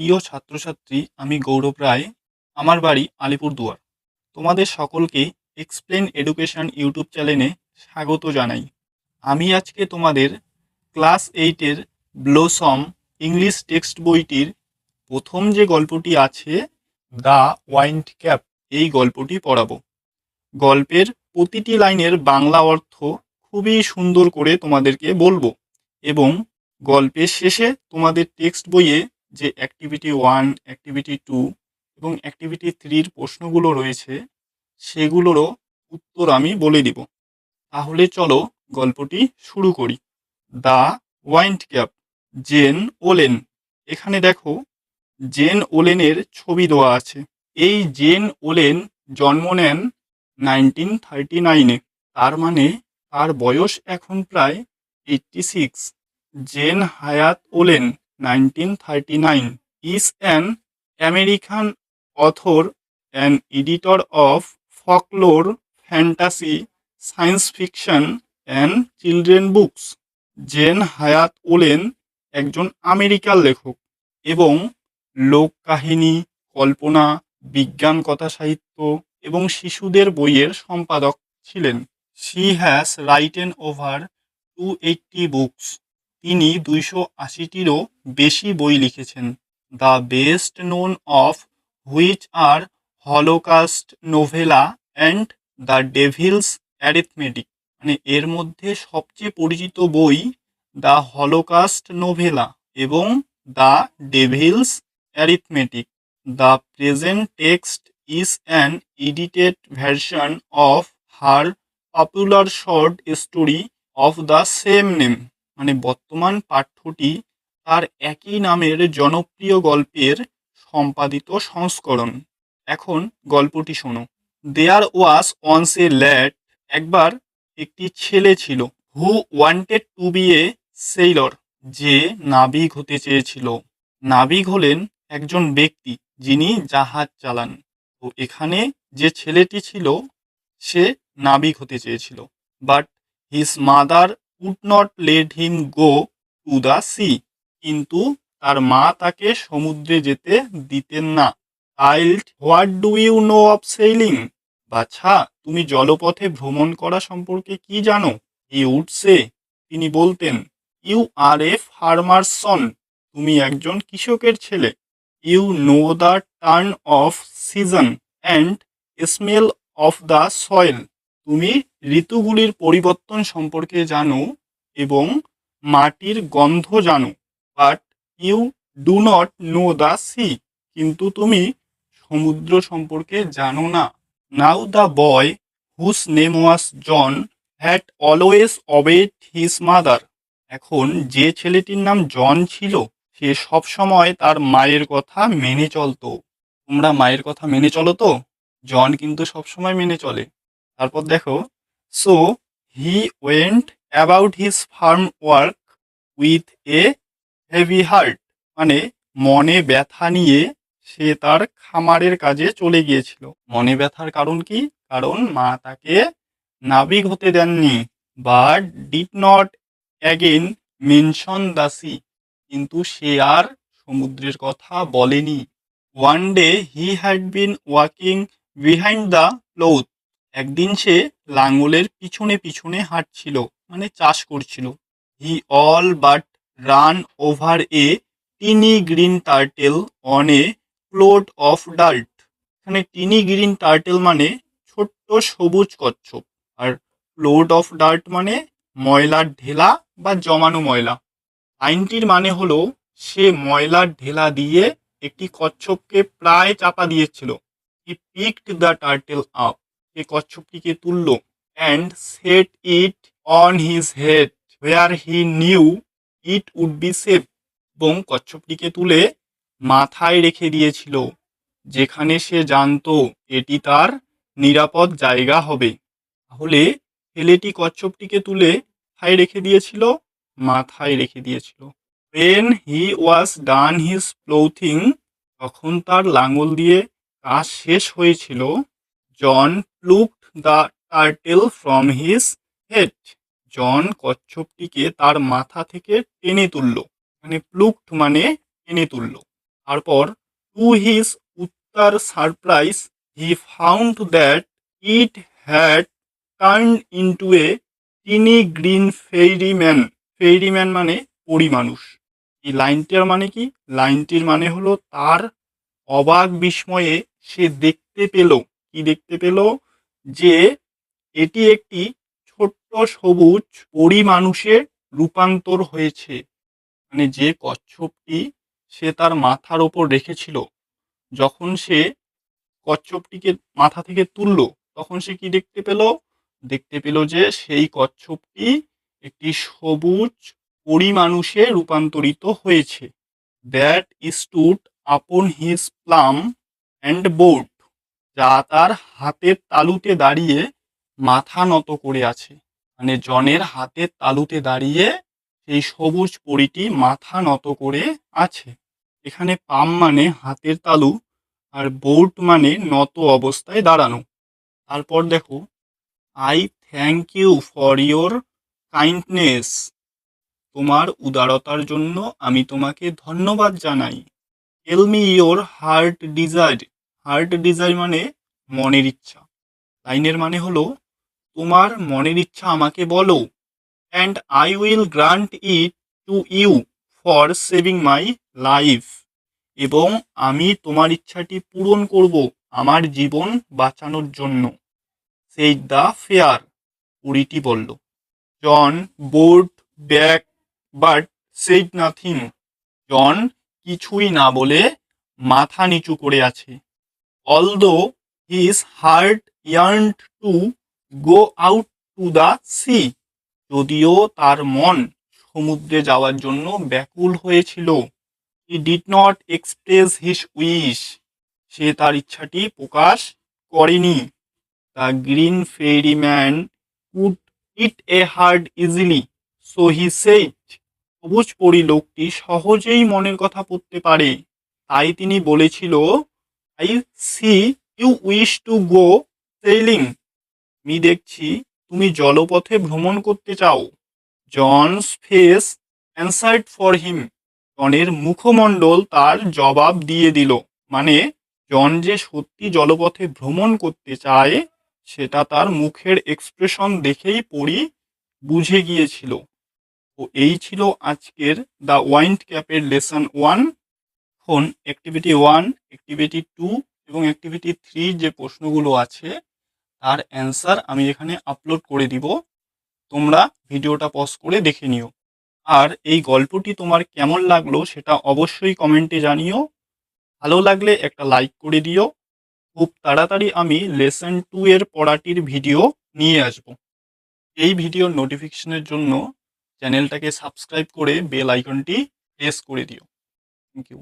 প্রিয় ছাত্রছাত্রী, আমি গৌরব রায়, আমার বাড়ি আলিপুরদুয়ার। তোমাদের সকলকে এক্সপ্লেন এডুকেশন ইউটিউব চ্যানেলে স্বাগত জানাই। আমি আজকে তোমাদের ক্লাস এইটের ব্লোসম ইংলিশ টেক্সট বইটির প্রথম যে গল্পটি আছে, দ্য ওয়াইন্ড ক্যাপ, এই গল্পটি পড়াবো। গল্পের প্রতিটি লাইনের বাংলা অর্থ খুবই সুন্দর করে তোমাদেরকে বলব এবং গল্পের শেষে তোমাদের টেক্সট বইয়ে যে অ্যাক্টিভিটি ওয়ান অ্যাক্টিভিটি টু এবং অ্যাক্টিভিটি থ্রির প্রশ্নগুলো রয়েছে, সেগুলোরও উত্তর আমি বলে দিব। তাহলে চলো গল্পটি শুরু করি। The wind cap, Jane Yolen. এখানে দেখো, জেন ওলেনের ছবি দেওয়া আছে। এই জেন ওলেন জন্ম নেন নাইনটিন থার্টি নাইনে। তার মানে তার বয়স এখন প্রায় eighty six Jane Hyatt Yolen nineteen thirty nine is an American author an editor of folklore fantasy science fiction and children books Jane Hyatt Yolen একজন আমেরিকার লেখক এবং লোককাহিনী, কল্পনা, বিজ্ঞান, কথা সাহিত্য এবং শিশুদের বইয়ের সম্পাদক ছিলেন। She has written over two eighty books তিনি দুইশো আশিটিরও বেশি বই লিখেছেন। The best known of which are holocaust novella and the devil's arithmetic. মানে এর মধ্যে সবচেয়ে পরিচিত বই দ্য হলোকাস্ট নোভেলা এবং the devil's arithmetic. The present text is an edited version of her popular short story of the same name. মানে বর্তমান পাঠ্যটি তার একই নামের জনপ্রিয় গল্পের সম্পাদিত সংস্করণ। এখন গল্পটি শোনো। দেয়ার ওয়াস অনস এ ল্যাড একবার একটি ছেলে ছিল who wanted to be a sailor যে নাবিক হতে চেয়েছিল। নাবিক হলেন একজন ব্যক্তি, যিনি জাহাজ চালান। তো এখানে যে ছেলেটি ছিল, সে নাবিক হতে চেয়েছিল। But his mother would not let him go to the sea কিন্তু তার মা তাকে সমুদ্রে যেতে দিতেন না। Child what do you know of sailing? বাছা, তুমি জলপথে ভ্রমণ করা সম্পর্কে কি জানো? ই উড সে তিনি বলতেন, ইউ আর এ ফার্মার সন, তুমি একজন কৃষকের ছেলে। You know the turn of season and smell of the soil. তুমি ঋতুগুলির পরিবর্তন সম্পর্কে জানো এবং মাটির গন্ধ জানো। But you do not know the sea কিন্তু তুমি সমুদ্র সম্পর্কে জানো না। নাও the boy whose name was John that always obeyed his mother এখন যে ছেলেটির নাম জন ছিল, সে সব সময় তার মায়ের কথা মেনে চলতো। তোমরা মায়ের কথা মেনে চলো তো? জন কিন্তু সব সময় মেনে চলে। তারপর দেখো so he went about his farm work with a heavy heart মানে মনে ব্যথা নিয়ে সে তার খামারের কাজে চলে গিয়েছিল। মনে ব্যথার কারণ কি? কারণ মা তাকে নাবিক হতে দেননি বা did not again mention the sea কিন্তু সে আর সমুদ্রের কথা বলেনি। One day he had been walking behind the cloth একদিন সে লাঙ্গলের পিছনে পিছনে হাঁটছিল মানে চাষ করছিল। He all but ran over a tiny green turtle on a plot of dirt এখানে টিনি গ্রিন টার্টেল মানে ছোট্ট সবুজ কচ্ছপ, আর প্লোট অফ ডার্ট মানে ময়লার ঢেলা বা জমানো ময়লা। আইনটির মানে হলো, সে ময়লার ঢেলা দিয়ে একটি কচ্ছপকে প্রায় চাপা দিয়েছিল। He picked the turtle up সে কচ্ছপটিকে তুলল and set it on his head where he knew it would be safe এবং কচ্ছপটিকে তুলে মাথায় রেখে দিয়েছিল। যেখানে সে জানতো এটি তার নিরাপদ জায়গা হবে। তাহলে ছেলেটি কচ্ছপটিকে তুলে কোথায় রেখে দিয়েছিল, মাথায় রেখে দিয়েছিল। When he was done his প্লোথিং তখন তার লাঙল দিয়ে কাজ শেষ হয়েছিল। John plucked the turtle from his head John কচ্ছপটিকে তার মাথা থেকে টেনে তুলল মানে প্লুকড মানে টেনে তুলল। তারপর to his utter surprise he found that it had turn into a tiny green fairy man fairy man মানে পরিমানুষ এই লাইনটির মানে কি? লাইনটির মানে হলো তার অবাক বিস্ময়ে সে দেখতে পেল। কি দেখতে পেল? যে এটি একটি ছোট্ট সবুজ পরিমানুষে রূপান্তর হয়েছে। মানে যে কচ্ছপটি সে তার মাথার ওপর রেখেছিল, যখন সে কচ্ছপটিকে মাথা থেকে তুললো, তখন সে কি দেখতে পেল? দেখতে পেল যে সেই কচ্ছপটি একটি সবুজ পরি মানুষে রূপান্তরিত হয়েছে। That stood upon his plum and board যা তার হাতের তালুতে দাঁড়িয়ে মাথা নত করে আছে। মানে জনের হাতের তালুতে দাঁড়িয়ে সেই সবুজ পরিটি মাথা নত করে আছে। এখানে পাম মানে হাতের তালু আর বোর্ড মানে নত অবস্থায় দাঁড়ানো। তারপর দেখো I thank you for your kindness তোমার উদারতার জন্য আমি তোমাকে ধন্যবাদ জানাই। Tell me your heart desire heart desire মানে মনের ইচ্ছা। লাইনের মানে হলো তোমার মনের ইচ্ছা আমাকে বলো and I will grant it to you for saving my life এবং আমি তোমার ইচ্ছাটি পূরণ করব আমার জীবন বাঁচানোর জন্য। সেই দ্য ফেয়ার পুরীটি বলল। John bored back but said nothing John কিছুই না বলে মাথা নিচু করে আছে। Although his heart yearn to go out to the sea যদিও তার মন সমুদ্রে যাওয়ার জন্য ব্যাকুল হয়েছিল। He did not express his wish সে তার ইচ্ছাটি প্রকাশ করেনি। The green fairy man could it a heart easily so he said সবুজ পরি লোকটি সহজেই মনের কথা পড়তে পারে। তাই তিনি বলেছিল I see you wish to go sailing আমি দেখছি তুমি জলপথে ভ্রমণ করতে চাও। John's face answered for him. জনের মুখমণ্ডল তার জবাব দিয়ে দিল। মানে জন যে সত্যি জলপথে ভ্রমণ করতে চায়, সেটা তার মুখের এক্সপ্রেশন দেখেই পড়ি, বুঝে গিয়েছিল। তো এই ছিল আজকের দ্য ওয়াইন্ড ক্যাপের লেসন ওয়ান। এখন অ্যাক্টিভিটি ওয়ান অ্যাক্টিভিটি টু এবং অ্যাক্টিভিটি থ্রি যে প্রশ্নগুলো আছে তার অ্যান্সার আমি এখানে আপলোড করে দিব। তোমরা ভিডিওটা পজ করে দেখে নিও। আর এই গল্পটি তোমার কেমন লাগল সেটা অবশ্যই কমেন্টে জানিও। ভালো লাগলে একটা লাইক করে দিও। খুব তাড়াতাড়ি আমি লেসন টু এর পড়াটির ভিডিও নিয়ে আসব। এই ভিডিওর নোটিফিকেশনের জন্য চ্যানেলটাকে সাবস্ক্রাইব করে বেল আইকনটি প্রেস করে দিও। Thank you